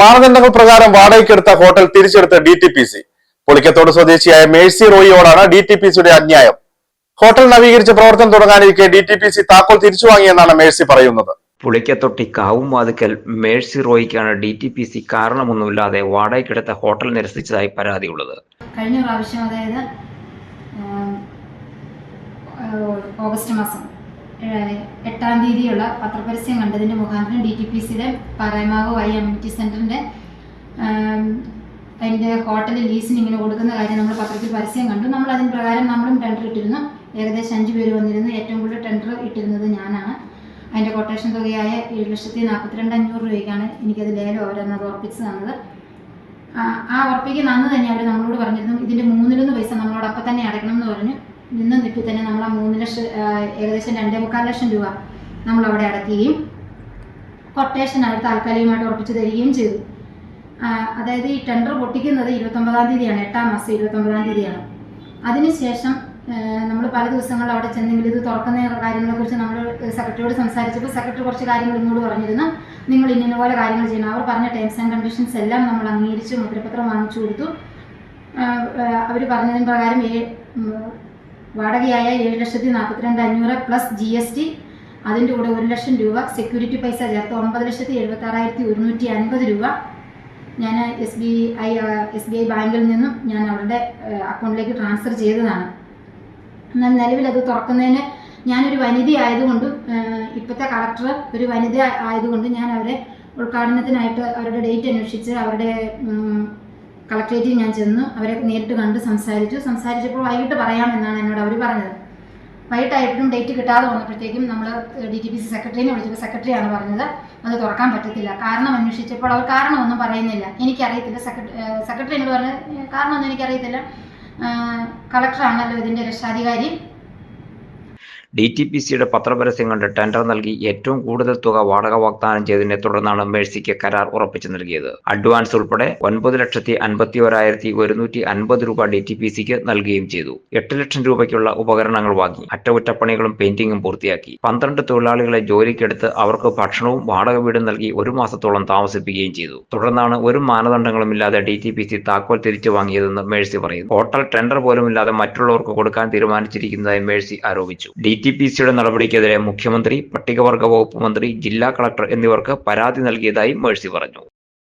മാനദണ്ഡങ്ങൾ പ്രകാരം വാടകയ്ക്കെടുത്ത hotel തിരിച്ചെടുത്ത D T P C. Pulikkathodu സ്വദേശിയായ മേഴ്സി റോയിയോടാണ് ഡി ടി പി സിയുടെ അന്യായം. ഹോട്ടൽ നവീകരിച്ച പ്രവർത്തനം തുടങ്ങാനിരിക്കെ ഡി ടി പി സി താക്കോൽ തിരിച്ചു വാങ്ങിയെന്നാണ് മേഴ്സി പറയുന്നത്. പുളിക്കത്തൊട്ടി കാവുമാതുക്കൽ മേഴ്സി റോയിക്കാണ് ഡി ടി പി സി കാരണമൊന്നുമില്ലാതെ വാടകയ്ക്കെടുത്ത ഹോട്ടൽ നിരസിച്ചതായി പരാതിയുള്ളത്. കഴിഞ്ഞ പ്രാവശ്യം അതായത് ഓഗസ്റ്റ് മാസം. എട്ടാം തീയതിയുള്ള പത്രപരസ്യം കണ്ടതിന്റെ മുഖാന്തരം ഡി ടി പി സിയുടെ പറയമാവ് വൈ അമ്യൂണിറ്റി സെന്ററിന്റെ അതിന്റെ ഹോട്ടലിൽ ലീസിന് ഇങ്ങനെ കൊടുക്കുന്ന കാര്യം നമ്മൾ പത്രത്തിൽ പരസ്യം കണ്ടു. നമ്മൾ അതിന് പ്രകാരം നമ്മളും ടെൻഡർ ഇട്ടിരുന്നു. ഏകദേശം അഞ്ച് പേര് വന്നിരുന്നു. ഏറ്റവും കൂടുതൽ ടെൻഡർ ഇട്ടിരുന്നത് ഞാനാണ്. അതിന്റെ കൊട്ടേഷൻ തുകയായ ഏഴ് ലക്ഷത്തി നാൽപ്പത്തിരണ്ട് അഞ്ഞൂറ് രൂപയ്ക്കാണ് എനിക്കത് ലേലം അവരെന്നത് ഉറപ്പിച്ച് തന്നത്. ആ, ഉറപ്പിക്കുന്ന അന്ന് തന്നെ അവർ നമ്മളോട് പറഞ്ഞിരുന്നു. ഇതിന്റെ മൂന്നിലൊന്ന് പൈസ നമ്മളോട് അപ്പം തന്നെ അടയ്ക്കണം എന്ന് പറഞ്ഞു. നിന്ന് നിൽക്കി തന്നെ നമ്മൾ ആ മൂന്ന് ലക്ഷം ഏകദേശം രണ്ടേ മുക്കാൽ ലക്ഷം രൂപ നമ്മൾ അവിടെ അടക്കുകയും കൊട്ടേഷൻ അവർ താൽക്കാലികമായിട്ട് ഉറപ്പിച്ചു തരികയും ചെയ്തു. അതായത് ഈ ടെൻഡർ പൊട്ടിക്കുന്നത് ഇരുപത്തൊമ്പതാം തീയതിയാണ് എട്ടാം മാസം ഇരുപത്തൊമ്പതാം തീയതിയാണ്. അതിനുശേഷം നമ്മൾ പല ദിവസങ്ങളിൽ അവിടെ ചെന്നെങ്കിലും ഇത് തുറക്കുന്ന കാര്യങ്ങളെക്കുറിച്ച് നമ്മൾ സെക്രട്ടറിയോട് സംസാരിച്ചപ്പോൾ സെക്രട്ടറി കുറച്ച് കാര്യങ്ങൾ ഇങ്ങോട്ട് പറഞ്ഞിരുന്നു. നിങ്ങൾ ഇന്ന പോലെ കാര്യങ്ങൾ ചെയ്യണം. അവർ പറഞ്ഞ ടേംസ് ആൻഡ് കണ്ടീഷൻസ് എല്ലാം നമ്മൾ അംഗീകരിച്ച് മുദ്രപത്രം വാങ്ങിച്ചു കൊടുത്തു. അവർ പറഞ്ഞതിന് പ്രകാരം വാടകയായ ഏഴ് ലക്ഷത്തി നാൽപ്പത്തിരണ്ട് അഞ്ഞൂറ് പ്ലസ് ജി എസ് ടി അതിന്റെ കൂടെ ഒരു ലക്ഷം രൂപ സെക്യൂരിറ്റി പൈസ ചേർത്ത് ഒമ്പത് ലക്ഷത്തി എഴുപത്തി ആറായിരത്തി ഒരുന്നൂറ്റി അൻപത് രൂപ ഞാൻ S B I S B I ബാങ്കിൽ നിന്നും ഞാൻ അവരുടെ അക്കൗണ്ടിലേക്ക് ട്രാൻസ്ഫർ ചെയ്തതാണ്. എന്നാൽ നിലവിൽ അത് തുറക്കുന്നതിന് ഞാനൊരു വനിത ആയതുകൊണ്ടും ഇപ്പോഴത്തെ കളക്ടർ ഒരു വനിത ആയതുകൊണ്ട് ഞാൻ അവരെ ഉദ്ഘാടനത്തിനായിട്ട് അവരുടെ ഡേറ്റ് അന്വേഷിച്ച് അവരുടെ കളക്ട്രേറ്റിൽ ഞാൻ ചെന്നു അവരെ നേരിട്ട് കണ്ട് സംസാരിച്ചു. സംസാരിച്ചപ്പോൾ വൈകിട്ട് പറയാമെന്നാണ് എന്നോട് അവർ പറഞ്ഞത്. വൈകിട്ടായിട്ടും ഡേറ്റ് കിട്ടാതെ വന്നപ്പോഴത്തേക്കും നമ്മൾ ഡി ടി പി സി സെക്രട്ടറിനെ വിളിച്ചപ്പോൾ സെക്രട്ടറിയാണ് പറഞ്ഞത് അത് തുറക്കാൻ പറ്റത്തില്ല. കാരണം അന്വേഷിച്ചപ്പോൾ അവർ കാരണമൊന്നും പറയുന്നില്ല. എനിക്കറിയത്തില്ല. സെക്രട്ടറി എന്നോട് പറഞ്ഞത് "ഏ, കാരണമൊന്നും എനിക്കറിയത്തില്ല. കളക്ടറാണല്ലോ ഇതിന്റെ രക്ഷാധികാരി. ഡി ടി പി സിയുടെ പത്രപരസ്യം കണ്ട് ടെൻഡർ നൽകി ഏറ്റവും കൂടുതൽ തുക വാടക വാഗ്ദാനം ചെയ്തതിനെ തുടർന്നാണ് മേഴ്സിക്ക് കരാർ ഉറപ്പിച്ചു നൽകിയത്. അഡ്വാൻസ് ഉൾപ്പെടെ ഒൻപത് ലക്ഷത്തി അൻപത്തി ഒരായിരത്തി ഒരുന്നൂറ്റി അൻപത് രൂപ ഡി ടി പി സിക്ക് നൽകുകയും ചെയ്തു. എട്ട് ലക്ഷം രൂപയ്ക്കുള്ള ഉപകരണങ്ങൾ വാങ്ങി. അറ്റകുറ്റപ്പണികളും പെയിന്റിങ്ങും പൂർത്തിയാക്കി. പന്ത്രണ്ട് തൊഴിലാളികളെ ജോലിക്കെടുത്ത് അവർക്ക് ഭക്ഷണവും വാടക വീടും നൽകി ഒരു മാസത്തോളം താമസിപ്പിക്കുകയും ചെയ്തു. തുടർന്നാണ് ഒരു മാനദണ്ഡങ്ങളുമില്ലാതെ ഡി ടി പി സി താക്കോൽ തിരിച്ചു വാങ്ങിയതെന്ന് മേഴ്സി പറയുന്നു. ഹോട്ടൽ ടെൻഡർ പോലുമില്ലാതെ മറ്റുള്ളവർക്ക് കൊടുക്കാൻ തീരുമാനിച്ചിരിക്കുന്നതായി മേഴ്സി ആരോപിച്ചു. ഡി ടി പി സിയുടെ നടപടിക്കെതിരെ മുഖ്യമന്ത്രി പട്ടികവർഗ വകുപ്പ് മന്ത്രി ജില്ലാ കളക്ടർ എന്നിവർക്ക് പരാതി നൽകിയതായി മേഴ്സി പറഞ്ഞു.